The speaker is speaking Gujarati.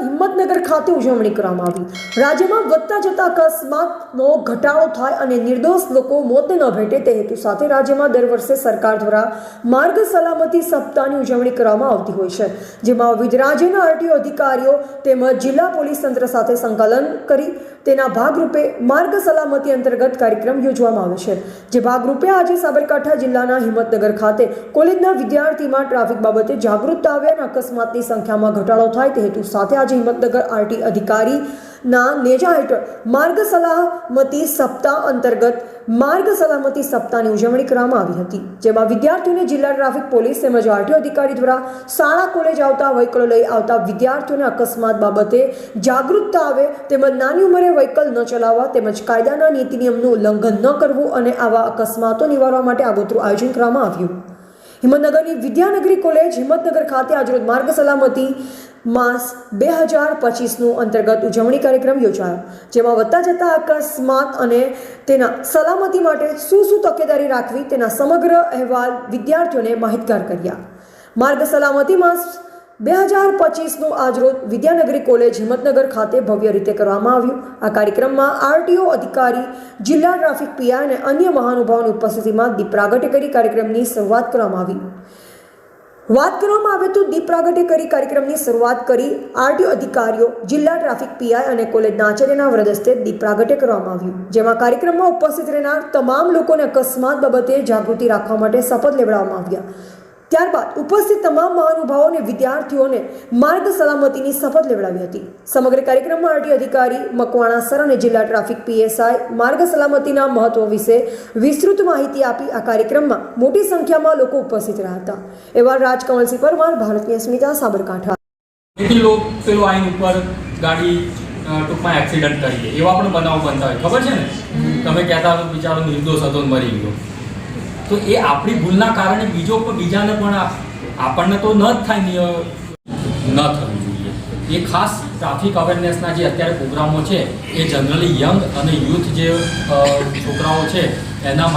હિંમતનગર ખાતે ઉજવણી કરવામાં આવી. રાજ્યમાં વધતા જતા અકસ્માતનો ઘટાડો થાય અને નિર્દોષ લોકો મોતને ન ભેટે તે હેતુ સાથે રાજ્યમાં દર વર્ષે સરકાર દ્વારા માર્ગ સલામતી સપ્તાહની ઉજવણી કરવામાં આવતી હોય છે, જેમાં વિવિધ રાજ્યના આરટીઓ અધિકારીઓ તેમજ જિલ્લા પોલીસ તંત્ર સાથે સંકલન કરી તેના ભાગરૂપે માર્ગ સલામતી અંતર્ગત કાર્યક્રમ યોજવામાં આવે છે. જે ભાગરૂપે આજે સાબરકાંઠા જિલ્લાના હિંમતનગર ખાતે કોલેજના વિદ્યાર્થીમાં ટ્રાફિક બાબતે જાગૃતતા આવે અને અકસ્માતની સંખ્યામાં ઘટાડો થાય તે હેતુ સાથે આજે હિંમતનગર આરટી અધિકારીના નેજા હેઠળ માર્ગ સલામતી સપ્તાહ અંતર્ગત માર્ગ સલામતી સપ્તાહની ઉજવણી કરવામાં આવી હતી, જેમાં વિદ્યાર્થીઓને જિલ્લા ટ્રાફિક પોલીસ તેમજ આરટીઓ અધિકારી દ્વારા શાળા, કોલેજ આવતા વહીકલો લઈ આવતા વિદ્યાર્થીઓને અકસ્માત બાબતે જાગૃતતા આવે તેમજ નાની ઉંમરે વહીકલ ન ચલાવવા તેમજ કાયદાના નીતિ નિયમનું ઉલ્લંઘન ન કરવું અને આવા અકસ્માતો નિવારવા માટે આગોતરું આયોજન કરવામાં આવ્યું. હિંમતનગરની વિદ્યાનગરી કોલેજ હિંમતનગર ખાતે આજરોજ માર્ગ સલામતી માસ બે હજાર પચીસનું અંતર્ગત ઉજવણી કાર્યક્રમ યોજાયો, જેમાં વધતા જતા અકસ્માત અને તેના સલામતી માટે શું શું તકેદારી રાખવી તેના સમગ્ર અહેવાલ વિદ્યાર્થીઓને માહિતગાર કર્યા. માર્ગ સલામતી માસ બે હજાર પચીસનું આજરોજ વિદ્યાનગરી કોલેજ હિંમતનગર ખાતે ભવ્ય રીતે કરવામાં આવ્યું. આ કાર્યક્રમમાં આરટીઓ અધિકારી, જિલ્લા ટ્રાફિક પીઆઈ અને અન્ય મહાનુભાવોની ઉપસ્થિતિમાં દીપ પ્રાગટ્ય કરી કાર્યક્રમની શરૂઆત કરવામાં આવી. વાત કરવામાં આવે તો દીપ પ્રાગટ્ય કરી કાર્યક્રમની શરૂઆત કરી આરટીઓ અધિકારીઓ, જિલ્લા ટ્રાફિક પીઆઈ અને કોલેજના આચાર્યના વ્રદસ્તે દીપ પ્રાગટ્ય કરવામાં આવ્યું. જેમાં કાર્યક્રમમાં ઉપસ્થિત રહેનાર તમામ લોકોને અકસ્માત બાબતે જાગૃતિ રાખવા માટે શપથ લેવડાવવામાં આવ્યા. ત્યારબાદ ઉપસ્થિત તમામ મહાનુભાવો અને વિદ્યાર્થીઓને માર્ગ સલામતીની શપથ લેવડાવી હતી. સમગ્ર કાર્યક્રમમાં આરટી અધિકારી મકવાણા સર અને જિલ્લા ટ્રાફિક પીએસઆઈ માર્ગ સલામતીના મહત્વ વિશે વિસ્તૃત માહિતી આપી આ કાર્યક્રમમાં મોટી સંખ્યામાં લોકો ઉપસ્થિત રહ્યા હતા. એવા રાજકમલસિંહ પરમાર ભારતની અસ્મિતા સાબરકાંઠા. લોક આઈન ઉપર ગાડી ટૂંકમાં એક્સિડન્ટ કરી દે એવા પણ બનાવ બનતા હોય ખબર છે ને? તમે કહેતા બિચારો નિર્દોષ હતો મરી ગયો. તો એ આપણી ભૂલના કારણે બીજો બીજાને પણ આપણને તો ન જ થાય ન થવું જોઈએ. એ ખાસ ટ્રાફિક અવેરનેસના જે અત્યારે પ્રોગ્રામો છે, એ જનરલી યંગ અને યુથ જે છોકરાઓ છે, એના